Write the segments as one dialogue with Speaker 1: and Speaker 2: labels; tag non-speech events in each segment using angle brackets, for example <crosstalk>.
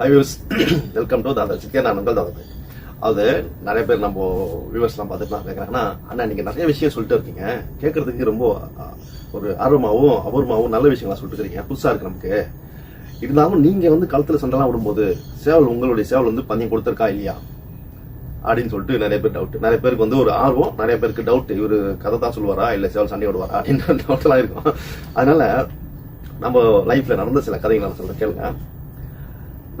Speaker 1: Hi views welcome to Dada chicken நான் உங்கள் தாதா அது நிறைய பேர் நம்ம வியூவர்ஸ்லாம் பார்த்துட்டு நான் கேட்குறாங்கன்னா அண்ணா நீங்கள் நிறைய விஷயம் சொல்லிட்டு இருக்கீங்க. கேட்கறதுக்கு ரொம்ப ஒரு ஆர்வமாகவும் அபூர்வமாகவும் நல்ல விஷயங்களா சொல்லிட்டு இருக்கீங்க. புதுசாக இருக்கு நமக்கு. இருந்தாலும் நீங்கள் வந்து களத்தில் சண்டைலாம் விடும்போது சேவல் உங்களுடைய சேவல் வந்து பந்தயம் கொடுத்துருக்கா இல்லையா? அப்படின்னு சொல்லிட்டு நிறைய பேர் டவுட் நிறைய பேருக்கு வந்து ஒரு ஆர்வம் நிறைய பேருக்கு டவுட் இவர் கதை தான் சொல்லுவாரா? இல்லை சேவல் சண்டை விடுவாரா? அப்படின்ற டவுட்லாம் இருக்கும். அதனால நம்ம லைஃப்ல நடந்த சில கதைகளை நான் சொல்றேன். கேளுங்க.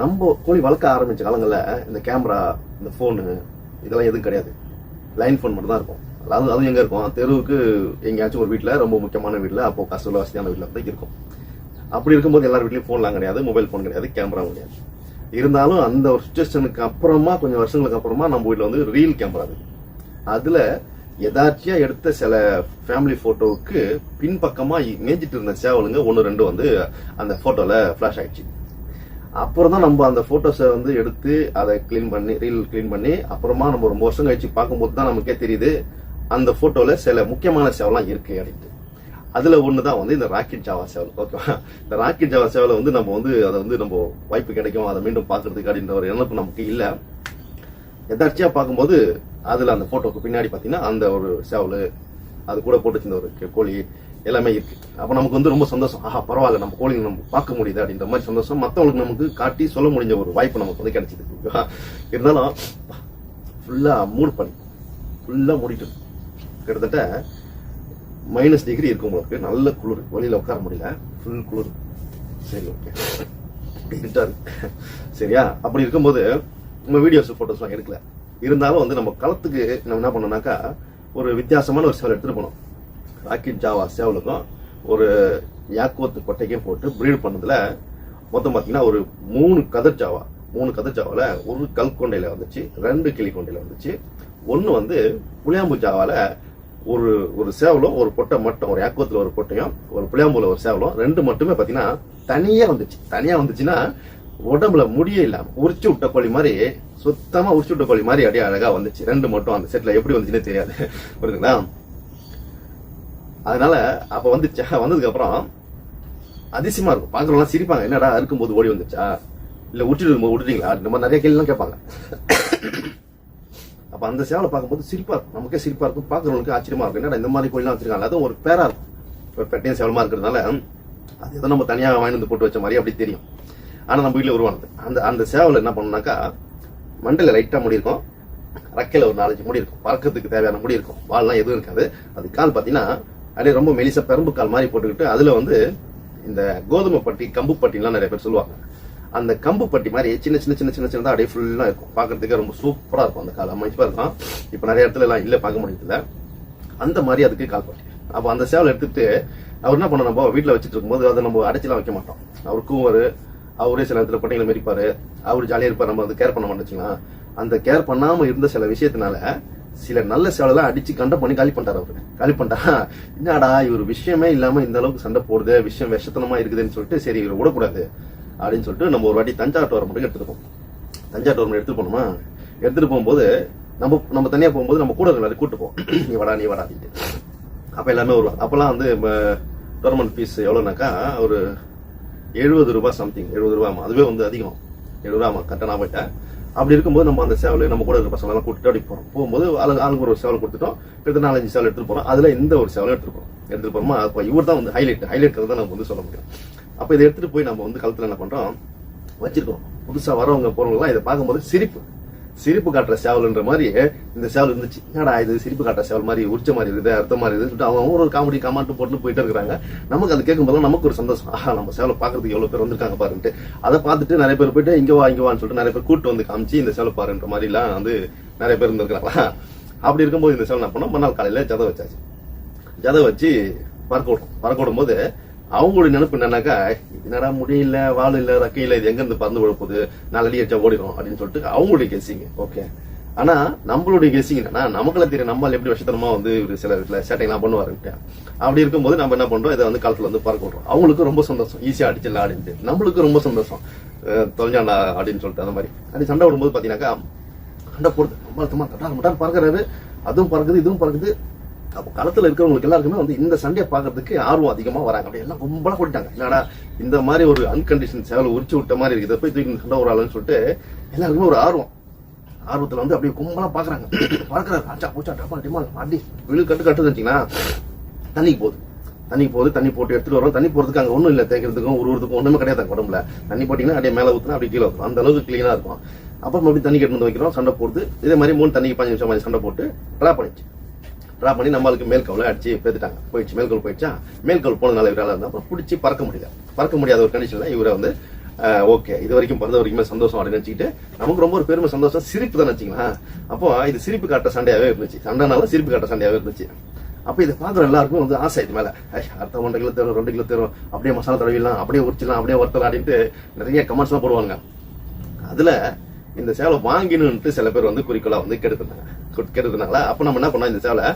Speaker 1: நம்ம கோழி வளர்க்க ஆரம்பிச்ச காலங்களில் இந்த கேமரா இந்த ஃபோனு இதெல்லாம் எதுவும் கிடையாது. லைன் ஃபோன் மட்டும் தான் இருக்கும். அதாவது அதுவும் எங்கே இருக்கும்? தெருவுக்கு எங்கேயாச்சும் ஒரு வீட்டில் ரொம்ப முக்கியமான வீட்டில் அப்போ கஷ்டம் வசதியான வீட்டில் தான் இருக்கும். அப்படி இருக்கும்போது எல்லார் வீட்லேயும் ஃபோன்லாம் கிடையாது மொபைல் ஃபோன் கிடையாது கேமராவும் கிடையாது. இருந்தாலும் அந்த ஒரு சுச்சுவேஷனுக்கு அப்புறமா கொஞ்சம் வருஷங்களுக்கு அப்புறமா நம்ம வீட்டில் வந்து ரீல் கேமரா இருக்கு அதில் எதாச்சியா எடுத்த சில ஃபேமிலி ஃபோட்டோவுக்கு பின்பக்கமாக மேய்ஞ்சிட்டு இருந்த சேவலுங்க ஒன்று ரெண்டு வந்து அந்த ஃபோட்டோவில் ஃப்ளாஷ் ஆயிடுச்சு. அப்புறம் தான் நம்ம அந்த ஃபோட்டோஸை வந்து எடுத்து அதை க்ளீன் பண்ணி ரீல் க்ளீன் பண்ணி அப்புறமா நம்ம ரொம்ப வருஷம் கழிச்சு பார்க்கும்போது தான் நமக்கே தெரியுது அந்த ஃபோட்டோவில் சில முக்கியமான சேவலாம் இருக்கு அப்படின்ட்டு. அதில் ஒன்று தான் வந்து இந்த ராக்கெட் ஜாவா சேவல் ஓகேவா இந்த ராக்கெட் ஜாவா சேவலை வந்து நம்ம வந்து அதை வந்து நம்ம வாய்ப்பு கிடைக்கும் அதை மீண்டும் பார்க்கறதுக்கு அப்படின்ற ஒரு எண்ணப்பு நமக்கு இல்லை. எதாச்சியாக பார்க்கும்போது அதில் அந்த போட்டோக்கு பின்னாடி பார்த்தீங்கன்னா அந்த ஒரு சேவல் அது கூட போட்டு வச்சிருந்த ஒரு கோழி எல்லாமே இருக்கு. அப்ப நமக்கு வந்து ரொம்ப சந்தோஷம். ஆஹா பரவாயில்ல நம்ம கோழி நம்ம பார்க்க முடியுது அப்படின்ற மாதிரி சந்தோஷம். மத்தவங்களுக்கு நமக்கு காட்டி சொல்ல முடிஞ்ச ஒரு வாய்ப்பு நமக்கு வந்து கிடைச்சது. இருந்தாலும் ஃபுல்லா மூடு பண்ணி. ஃபுல்லா மூடிட்டு கிட்டத்தட்ட மைனஸ் டிகிரி இருக்கும் போது நல்ல குளிர். வழியில் உட்கார முடியல. ஃபுல் குளிர். சரி ஓகே சரியா? அப்படி இருக்கும்போது நம்ம வீடியோஸ் போட்டோஸ்லாம் எடுக்கல. இருந்தாலும் வந்து நம்ம களத்துக்கு நம்ம என்ன பண்ணோம்னாக்கா ஒரு வித்தியாசமான ஒரு சேவல் எடுத்துட்டு போனோம். ராக்கெட் ஜாவா சேவலுக்கும் ஒரு யாக்கோத்து கொட்டைக்கும் போட்டு ப்ரீட் பண்ணதுல மொத்தம் பார்த்தீங்கன்னா ஒரு மூணு கதர் ஜாவா மூணு கதர் ஜாவாவில் ஒரு கல் கொண்டையில் வந்துச்சு ரெண்டு கிளி கொண்டையில் வந்துச்சு. ஒன்று வந்து புளியாம்பு ஜாவால ஒரு ஒரு சேவலும் ஒரு பொட்டை மட்டும் ஒரு யாக்கோத்துல ஒரு பொட்டையும் ஒரு புளியாம்பூல ஒரு சேவலும் ரெண்டு மட்டுமே பார்த்தீங்கன்னா தனியாக வந்துச்சு. தனியாக வந்துச்சுன்னா உடம்புல முடியே இல்லாமல் உரிச்சு விட்ட கோழி மாதிரி சுத்தமாக உரிச்சு விட்ட கோழி மாதிரி அப்படியே அழகாக வந்துச்சு. ரெண்டு மட்டும் அந்த செட்டில் எப்படி வந்துச்சுன்னே தெரியாது. புரியுதுங்களா அதனால அப்ப வந்து வந்ததுக்கு அப்புறம் அதிசயமா இருக்கும். பாக்குறவங்க சிரிப்பாங்க. என்னடா இருக்கும்போது ஓடி வந்துச்சா? இல்ல விட்டுட்டு இருக்கும்போது விட்டுட்டீங்களா இந்த மாதிரி நிறைய கேள்வி கேட்பாங்க. அப்ப அந்த சேவலை பார்க்கும்போது சிரிப்பா இருக்கும். நமக்கே சிரிப்பா இருக்கும். பாக்குறவங்களுக்கு ஆச்சரியமா இருக்கும். என்னடா இந்த மாதிரி கோயிலாம் வச்சிருக்காங்க. அதுவும் ஒரு பேரா இருக்கும். ஒரு பெட்டையும் சேவலமா இருக்கிறதுனால அது ஏதோ நம்ம தனியா வாங்கி வந்து போட்டு வச்ச மாதிரி அப்படி தெரியும். ஆனா நம்ம வீட்டுல உருவானது. அந்த அந்த சேவல் என்ன பண்ணோம்னாக்கா மண்டல லைட்டா முடி இருக்கும் ரக்கையில் ஒரு நாலஞ்சு முடி இருக்கும் பறக்கிறதுக்கு தேவையான முடி இருக்கும் வால்லாம் எதுவும் இருக்காது. அது கால் பாத்தீங்கன்னா அப்படியே ரொம்ப மெலிச பெரம்புக்கால் மாதிரி போட்டுக்கிட்டு அதுல வந்து இந்த கோதுமை பட்டி கம்பு பட்டிலாம் நிறைய பேர் சொல்லுவாங்க. அந்த கம்பு பட்டி மாதிரி சின்ன சின்ன சின்ன சின்ன சின்னதாக அப்படியே இருக்கும். பார்க்கிறதுக்கு ரொம்ப சூப்பரா இருக்கும் அந்த கால். அமைப்பா இருக்கும். இப்ப நிறைய இடத்துல எல்லாம் இல்ல பார்க்க முடியல அந்த மாதிரி அதுக்கு கால் பட்டி. அப்போ அந்த சேவல் எடுத்துட்டு அவர் என்ன பண்ண நம்ம வீட்டில் வச்சுட்டு இருக்கும்போது அதை நம்ம அடைச்சலாம் வைக்க மாட்டோம். அவர் கூவாரு அவரே சில இடத்துல பட்டிகளை மெரிப்பாரு அவர் ஜாலியா இருப்பார். நம்ம வந்து கேர் பண்ண மாட்டோம் அந்த கேர் பண்ணாம இருந்த சில விஷயத்தினால சில நல்ல சேவலாம் அடிச்சு கண்ட பண்ணி காலி பண்ணிட்டாரு அவரு. காலி பண்ணிட்டா என்னடா இவர் விஷயமே இல்லாம இந்த அளவுக்கு சண்டை போடுது விஷயம் விஷத்தனமா இருக்குதுன்னு சொல்லிட்டு சரி இவர் விடக்கூடாது. அப்படின்னு சொல்லிட்டு நம்ம ஒரு வாட்டி தஞ்சாவூர் வர மட்டும் எடுத்துட்டு போவோம். தஞ்சாவூர் எடுத்துட்டு போனோமா? எடுத்துட்டு போகும்போது நம்ம நம்ம தனியா போகும்போது நம்ம கூட எல்லாரும் கூட்டு போவோம். <clears throat> நீ வாடா நீ வாடா அப்படின்ட்டு. அப்ப எல்லாமே வருவாங்க. அப்பெல்லாம் வந்து டோர்மெண்ட் ஃபீஸ் எவ்வளோனாக்கா ஒரு எழுபது ரூபாய் சம்திங் எழுபது ரூபாய் அதுவே வந்து அதிகம். எழுபது ரூபா கரெக்டாக நான் போயிட்டேன் அப்படி இருக்கும்போது நம்ம அந்த சேவலை நம்ம கூட இருக்கிற பசங்க கூட்டிட்டு அப்படி போறோம். போகும்போது ஆளுங்க ஆளுங்க ஒரு சேவல் கொடுத்துட்டோம். கிட்டத்தட்ட நாலஞ்சு சேவல் எடுத்துட்டு போறோம். அதுல இந்த ஒரு சேவலை எடுத்துட்டு போறோம். எடுத்துட்டு போறோமா இவர் தான் வந்து ஹைலைட் ஹைலைட் தான் நம்ம வந்து சொல்ல முடியும். அப்ப இதை எடுத்துட்டு போய் நம்ம வந்து கழுத்துல என்ன பண்றோம்? வச்சிருக்கோம் புதுசா வரவங்க போறவங்க எல்லாம் இதை பார்க்கும்போது சிரிப்பு. சிரிப்பு காட்டுற சேவல்ன்ற மாதிரி இந்த சேவல் இருந்துச்சு. என்னடா இது? சிரிப்பு காட்டுற சேவல் மாதிரி உரிச்ச மாதிரி இருக்குது அர்த்தம் மாதிரி இருக்குது சொல்லிட்டு அவங்க ஒரு காமெடி கமாண்ட் போட்டு போயிட்டு இருக்காங்க நமக்கு அது கேட்கும்போது நமக்கு ஒரு சந்தோஷம். ஆஹா நம்ம சேவலை பார்க்கறதுக்கு எவ்வளவு பேர் வந்திருக்காங்க பாருன்ட்டு. அதை பார்த்துட்டு நிறைய பேர் போயிட்டு இங்க வா இங்க வான்னு சொல்லிட்டு நிறைய பேர் கூட்டு வந்து காமிச்சு இந்த சேவலை பாருன்ற மாதிரி எல்லாம் வந்து நிறைய பேர் இருந்திருக்காங்களா அப்படி இருக்கும்போது இந்த சேவல் என்ன பண்ணோம்? மறுநாள் காலையில ஜதை வச்சாச்சு. ஜதை வச்சு பறக்க விடும் பறக்க விடும் போது அவங்களுடைய நினைப்பு என்னன்னாக்கா என்னடா முடியல வால் இல்ல ரக்கை இல்ல இது எங்க இருந்து பறந்து விட போகுது நாலடி அடிச்சா ஓடிடும் அப்படின்னு சொல்லிட்டு அவங்களுடைய கெஸ்ஸிங் ஓகே ஆனா நம்மளுடைய கெஸ்ஸிங் என்னன்னா நமக்குள்ள தெரியும் நம்மால் எப்படி விஷத்தனமா வந்து சில வீட்டுல சேட்டைலாம் பண்ணுவாருன்ட்டு. அப்படி இருக்கும்போது நம்ம என்ன பண்றோம் இதை வந்து காலத்துல வந்து பறக்க விடுறோம். அவங்களுக்கு ரொம்ப சந்தோஷம். ஈஸியா அடிச்சிடலாம் அப்படின்ட்டு. நம்மளுக்கு ரொம்ப சந்தோஷம். தொலைஞ்சாண்டா அப்படின்னு சொல்லிட்டு அந்த மாதிரி. அப்படி சண்டை விடும்போது பாத்தீங்கன்னாக்கா சண்டை போடுது. ரொம்ப அழுத்தமா பறக்குறாரு. அதுவும் பறக்குது இதுவும் பறக்குது. அப்போ களத்துல இருக்கிறவங்களுக்கு எல்லாருக்குமே வந்து இந்த சண்டையை பார்க்கறதுக்கு ஆர்வம் அதிகமா வராங்க. அப்படி எல்லாம் கும்பலாக போயிட்டாங்க. என்னடா இந்த மாதிரி ஒரு அன்கண்டிஷன் சேவல் உரிச்சு விட்ட மாதிரி இருக்குது. போய் தூக்கி சண்டை ஒரு ஆளுன்னு சொல்லிட்டு எல்லாருக்குமே ஒரு ஆர்வம். ஆர்வத்துல வந்து அப்படியே கும்பலா பாக்குறாங்க பார்க்கறாரு. ராஜா பூச்சா டப்பா டிமா அப்படி விழு கட்டு கட்டு வச்சீங்கன்னா தண்ணிக்கு போகுது. தண்ணி போகுது. தண்ணி போட்டு எடுத்துட்டு வரோம் தண்ணி போறதுக்கு அங்க ஒண்ணும் இல்ல. தேய்க்கிறதுக்கும் உருவதுக்கும் ஒண்ணுமே கிடையாது உடம்புல. தண்ணி போட்டீங்கன்னா அப்படியே மேல ஊத்துனா அப்படியே கீழே இருக்கும் அந்த அளவுக்கு கிளீனா இருக்கும். அப்புறம் மறுபடியும் தண்ணி கட்டு வந்து வைக்கிறோம். சண்டை போடுது. இதே மாதிரி மூணு தண்ணிக்கு பதினஞ்சு நிமிஷம் சண்டை போட்டு ட்ரா பண்ணிச்சு. ட்ரா பண்ணி நம்மளுக்கு மேல் அடிச்சு பேத்துட்டாங்க. போயிடுச்சு. மேல்கோல் போயிடுச்சா? மேல் கவுல் போனதுனால இவரால் இருந்தா அப்புறம் பிடிச்சி பறக்க முடியல. பறக்க முடியாத ஒரு கண்டிஷன்ல இவரை வந்து ஓகே. இது வரைக்கும் பிறந்த வரைக்குமே சந்தோஷம் அப்படின்னு நினச்சிக்கிட்டு நமக்கு ரொம்ப ஒரு பெருமை சந்தோஷம். சிரிப்பு தான் வச்சுக்கலாம் அப்போ இது சிரிப்பு காட்ட சண்டையாவே இருந்துச்சு. சண்டைனால சிரிப்பு காட்ட சண்டையாவே இருந்துச்சு. அப்ப இதை பாக்குற எல்லாருக்கும் வந்து ஆசை இது மேல. அடுத்த ஒன்றரை கிலோ தரும் ரெண்டு கிலோ தரும் அப்படியே மசாலா தடவிடலாம் அப்படியே உரிச்சிடலாம் அப்படியே ஒருத்தலாம் அப்படின்ட்டு நிறைய கமெண்ட்ஸ் எல்லாம் போடுவாங்க அதுல இந்த சேவலை வாங்கினுன்ட்டு சில பேர் வந்து குறிக்கோளா வந்து கெடுத்துனாங்க கெடுத்துனாங்களா அப்ப நம்ம என்ன பண்ணோம்? இந்த சேவலை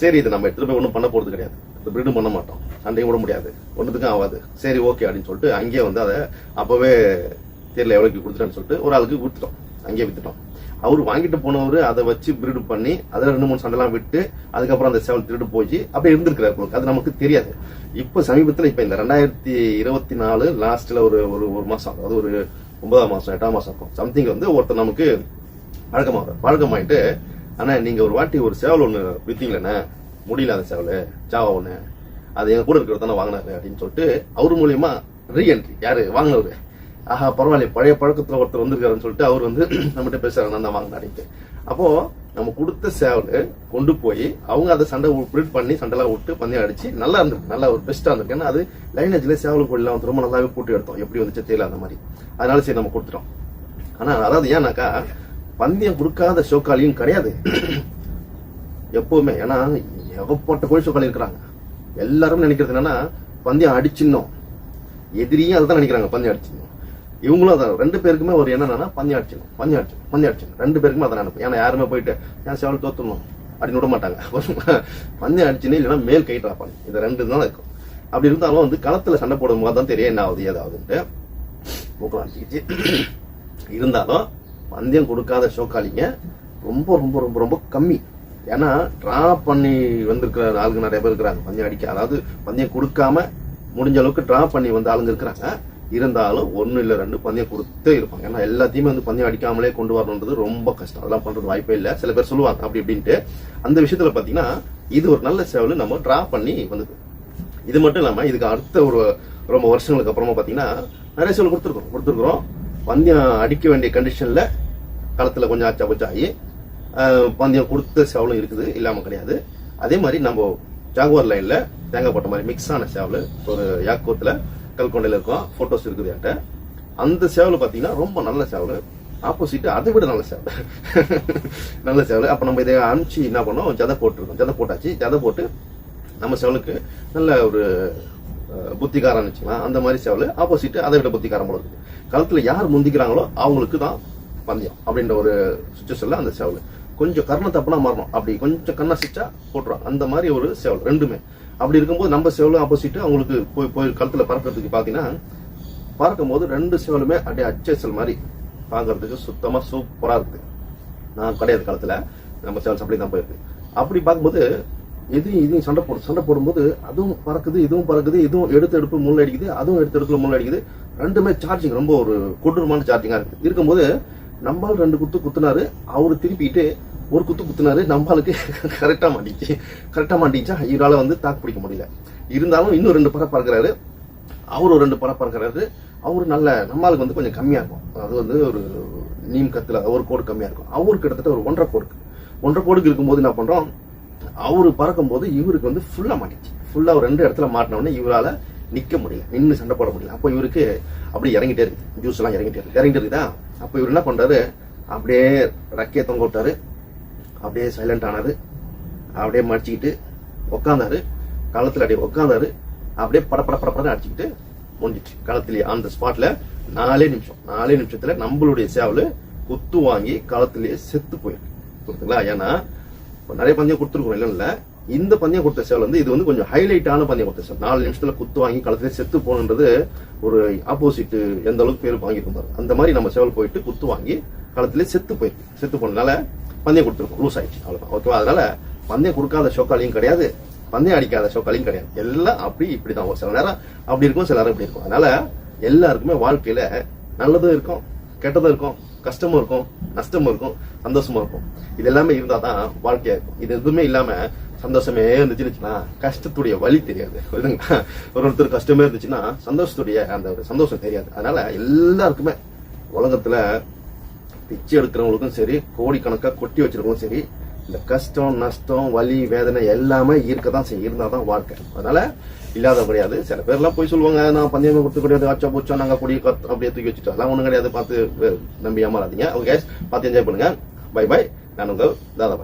Speaker 1: சரி இது நம்ம எடுத்துட்டு போய் ஒன்றும் பண்ண போறது கிடையாது. இந்த பிரீடும் பண்ண மாட்டோம். சண்டையும் விட முடியாது. ஒன்றுத்துக்கும் ஆகாது. சரி ஓகே அப்படின்னு சொல்லிட்டு அங்கேயே வந்து அதை அப்பவே தெரியல எவ்வளோக்கு கொடுத்துட்டேன்னு சொல்லிட்டு ஒரு ஆளுக்கு கொடுத்துட்டோம். அங்கேயே வித்துட்டோம். அவர் வாங்கிட்டு போனவர் அதை வச்சு பிரீடு பண்ணி அதில் ரெண்டு மூணு சண்டைலாம் விட்டு அதுக்கப்புறம் அந்த சேவல் திருட்டு போய் அப்படியே இருந்திருக்கிறார் உங்களுக்கு அது நமக்கு தெரியாது. இப்போ சமீபத்தில் இப்போ இந்த ரெண்டாயிரத்தி இருபத்தி நாலு லாஸ்ட்ல ஒரு ஒரு ஒரு மாசம் அதாவது ஒரு ஒன்பதாம் மாசம் எட்டாம் மாசம் இருக்கும். சம்திங் வந்து ஒருத்தர் நமக்கு பழக்கமாக பழக்கமாயிட்டு ஆனா நீங்க ஒரு வாட்டி ஒரு சேவல் ஒன்று வித்தீங்களேண்ணே முடியல அந்த சேவல். ஜாவா ஒண்ணு. அது எங்க கூட இருக்கிறது தானே வாங்கினாரு அப்படின்னு சொல்லிட்டு அவர் மூலியமா ரீஎன்ட்ரி யாரு? வாங்கினவரு. ஆஹா பரவாயில்ல பழைய பழக்கத்துல ஒருத்தர் வந்திருக்காருன்னு சொல்லிட்டு அவர் வந்து <clears throat> நம்மகிட்ட பேசுறாரு. நான் தான் வாங்கினாடிட்டு அப்போ நம்ம கொடுத்த சேவல் கொண்டு போய் அவங்க அதை சண்டை பிரிட் பண்ணி சண்டைலாம் விட்டு பந்தயம் அடிச்சு நல்லா இருந்திருக்கு நல்லா ஒரு பெஸ்ட்டாக இருந்திருக்கு ஏன்னா அது லைனேஜ்ல சேவல் கோழிலாம் ரொம்ப நல்லாவே போட்டு எடுத்தோம். எப்படி வந்துச்சு தெரியல அந்த மாதிரி. அதனால சரி நம்ம கொடுத்துட்டோம். ஆனால் அதாவது ஏன்னாக்கா பந்தயம் கொடுக்காத ஷோக்காலியும் கிடையாது. எப்பவுமே. ஏன்னா ஏகப்பட்ட கோழி ஷோக்காலி இருக்கிறாங்க. எல்லாரும் நினைக்கிறது என்னன்னா பந்தயம் அடிச்சிடணும். எதிரியும் அதுதான் நினைக்கிறாங்க பந்தயம் அடிச்சிடணும். இவங்களும் அதான் ரெண்டு பேருக்குமே ஒரு என்னன்னா பந்தயம் அடிச்சிடணும் பந்தயம் ரெண்டு பேருக்குமே அதான் நினைப்பு ஏன்னா யாருமே போயிட்டு ஏன் சேவல் தோத்துணும் அப்படின்னு விட மாட்டாங்க. <laughs> பந்தயம் அடிச்சுன்னு இல்லைன்னா மேல் கை ட்ராப் பண்ணி. இது ரெண்டு தான் இருக்கும். அப்படி இருந்தாலும் வந்து களத்துல சண்டை போடும் போது தான் தெரியும். என்ன ஆகுது ஏதாவதுன்ட்டு மூக்கலாம் இருந்தாலும் பந்தயம் கொடுக்காத ஷோக்காளிங்க ரொம்ப ரொம்ப ரொம்ப ரொம்ப கம்மி. ஏன்னா ட்ரா பண்ணி வந்திருக்கிற ஆளுங்க நிறைய பேர் இருக்கிறாங்க. பந்தயம் அடிக்க அதாவது பந்தயம் கொடுக்காம முடிஞ்ச அளவுக்கு ட்ரா பண்ணி வந்த ஆளுங்க இருக்கிறாங்க. இருந்தாலும் ஒன்னு இல்ல ரெண்டு பந்தயம் கொடுத்தே இருப்பாங்க. ஏன்னா எல்லாத்தையுமே வந்து பந்தயம் அடிக்காமலே கொண்டு வரணுன்றது ரொம்ப கஷ்டம். அதெல்லாம் பண்றது வாய்ப்பே இல்லை. சில பேர் சொல்லுவாங்க அப்படி இப்படின்ட்டு. அந்த விஷயத்துல பாத்தீங்கன்னா இது ஒரு நல்ல சேவல் நம்ம ட்ரா பண்ணி வந்தது இது மட்டும் இல்லாம இதுக்கு அடுத்த ஒரு ரொம்ப வருஷங்களுக்கு அப்புறமா பாத்தீங்கன்னா நிறைய சேவல் கொடுத்துருக்கோம். கொடுத்துருக்குறோம். பந்தயம் அடிக்க வேண்டிய கண்டிஷன்ல களத்துல கொஞ்சம் ஆச்சா பச்சா ஆகி பந்தயம் கொடுத்த சேவலும் இருக்குது. இல்லாம கிடையாது. அதே மாதிரி நம்ம ஜாகுவார் லைன்ல தேங்காய் போட்ட மாதிரி மிக்ஸ் ஆன சேவல் ஒரு யாக்கோத்துல கல்கொண்டையில் இருக்கும் போட்டோஸ் இருக்குது என்கிட்ட. அந்த சேவல் பார்த்தீங்கன்னா ரொம்ப நல்ல சேவல். ஆப்போசிட் அதை விட நல்ல சேவல். <laughs> நல்ல சேவல். அப்போ நம்ம இதை அனுப்பிச்சு என்ன பண்ணோம்? ஜதை போட்டிருக்கோம். ஜதை போட்டாச்சு. ஜதை போட்டு நம்ம சேவலுக்கு நல்ல ஒரு புத்திகாரம் வச்சுக்கலாம். அந்த மாதிரி சேவல். ஆப்போசிட் அதை விட புத்திகாரம் போல இருக்குது. களத்தில் யார் முந்திக்கிறாங்களோ அவங்களுக்கு தான் பந்தயம் அப்படின்ற ஒரு சுச்சுவேஷனில் அந்த சேவல். கொஞ்சம் கர்ண தப்புனா மாறணும். அப்படி கொஞ்சம் கண்ணா சிச்சா போட்டுரும். அந்த மாதிரி ஒரு சேவல். ரெண்டுமே. அப்படி இருக்கும்போது நம்ம சேவலும் ஆப்போசிட் அவங்களுக்கு போய் போய் களத்துல பறக்கிறதுக்கு பாத்தீங்கன்னா பார்க்கும் போது ரெண்டு சேவலுமே அப்படியே அச்சேசல் மாதிரி பார்க்கறதுக்கு சுத்தமா சூப்பரா இருக்கு. நான் கிடையாது காலத்துல நம்ம சேவல்ஸ் அப்படி தான் போயிருக்கு. அப்படி பார்க்கும்போது எதையும் இதையும் சண்டை போடும் சண்டை போடும்போது அதுவும் பறக்குது இதுவும் பறக்குது இதுவும் எடுத்து எடுப்பு முள் அடிக்குது அதுவும் எடுத்து எடுப்புல முள் அடிக்குது. ரெண்டுமே சார்ஜிங் ரொம்ப ஒரு கொடூரமான சார்ஜிங்கா இருக்கு. இருக்கும்போது நம்மால் ரெண்டு குத்து குத்துனாரு அவரு திருப்பிட்டு ஒரு குத்து குத்துனாரு நம்மளுக்கு கரெக்டா மாட்டிச்சு. கரெக்டா மாட்டிச்சா இவரால வந்து தாக்கு பிடிக்க முடியல. இருந்தாலும் இன்னும் ரெண்டு படம் பறக்குறாரு அவர் ஒரு ரெண்டு படம் பறக்குறாரு அவரு நல்ல நம்மளுக்கு வந்து கொஞ்சம் கம்மியா இருக்கும். அது வந்து ஒரு நீம் கத்துல ஒரு கோடு கம்மியா இருக்கும். அவருக்கு கிட்டத்தட்ட ஒரு ஒன்றரை கோடுக்கு ஒன்றரை கோடுக்கு இருக்கும்போது என்ன பண்றோம்? அவரு பறக்கும் போது இவருக்கு வந்து ஃபுல்லா மாட்டிச்சு. ஃபுல்லா ஒரு ரெண்டு இடத்துல மாட்டின இவரால் இவரால நிக்க முடியல. நின்று சண்டை போட முடியல. அப்போ இவருக்கு அப்படியே இறங்கிட்டே இருக்கு. ஜூஸ் எல்லாம் இறங்கிட்டே இருக்கு. இறங்கிட்டே இருக்குதா? அப்போ இவர் என்ன பண்றாரு? அப்படியே ரக்கையை தொங்க விட்டாரு அப்படியே சைலண்ட் ஆனாரு. அப்படியே மடிச்சுக்கிட்டு உக்காந்தாரு. களத்துல அப்படியே உக்காந்தாரு. அப்படியே பட பட பட அடிச்சுக்கிட்டு முடிஞ்சிச்சு. களத்திலேயே அந்த ஸ்பாட்ல நாலே நிமிஷம். நாலே நிமிஷத்துல நம்மளுடைய சேவல் குத்து வாங்கி களத்திலேயே செத்து போயிருக்கு. புரியுதுங்களா ஏன்னா நிறைய பந்தயம் கொடுத்துருக்கோம் இல்ல இந்த பந்தயம் கொடுத்த சேவல் வந்து இது வந்து கொஞ்சம் ஹைலைட்டான பந்தயம் கொடுத்த சேவல். நாலு நிமிஷத்துல குத்து வாங்கி களத்திலே செத்து போகணுன்றது ஒரு ஆப்போசிட் எந்த அளவுக்கு பேர் வாங்கியிருந்தாரு அந்த மாதிரி நம்ம சேவல் போயிட்டு குத்து வாங்கி களத்திலே செத்து போயிருக்கு. செத்து போனதுனால பந்தயம் கொடுத்துருக்கோம் லூஸ் ஆயிடுச்சு அவ்வளோதான் ஓகேவா அதனால பந்தயம் கொடுக்காத ஷோக்காலையும் கிடையாது பந்தயம் அடிக்காத ஷோக்காலையும் கிடையாது. எல்லாம் அப்படி இப்படிதான். ஒரு சில நேரம் அப்படி இருக்கும் சில நேரம் இப்படி இருக்கும். அதனால எல்லாருக்குமே வாழ்க்கையில நல்லதும் இருக்கும் கெட்டதும் இருக்கும் கஷ்டமும் இருக்கும் நஷ்டமும் இருக்கும் சந்தோஷமும் இருக்கும். இது எல்லாமே இருந்தா தான் வாழ்க்கையா இருக்கும். இது எதுவுமே இல்லாம சந்தோஷமே இருந்துச்சுன்னு கஷ்டத்துடைய வழி தெரியாது. புரியுதுங்களா? ஒரு ஒருத்தர் கஷ்டமே இருந்துச்சுன்னா சந்தோஷத்துடைய அந்த ஒரு சந்தோஷம் தெரியாது. அதனால எல்லாருக்குமே உலகத்துல பிச்சை எடுக்கிறவங்களுக்கும் சரி கோடிக்கணக்காக கொட்டி வச்சிருக்கவங்களும் சரி இந்த கஷ்டம் நஷ்டம் வலி வேதனை எல்லாமே இருக்க தான் செய்யும். இருந்தால் தான் வாழ்க்கை. அதனால இல்லாத கிடையாது. சில பேர்லாம் போய் சொல்லுவாங்க நான் பந்தயமே கொடுத்து கிடையாது ஆச்சா போச்சா நாங்கள் கொடி கத் அப்படியே தூக்கி வச்சுட்டோம். அதெல்லாம் ஒன்றும் கிடையாது. பார்த்து நம்பி ஏமாறாதீங்க ஓகே பார்த்து என்ஜாய் பண்ணுங்க. பை பை நான் உங்கள் தாதா பாய்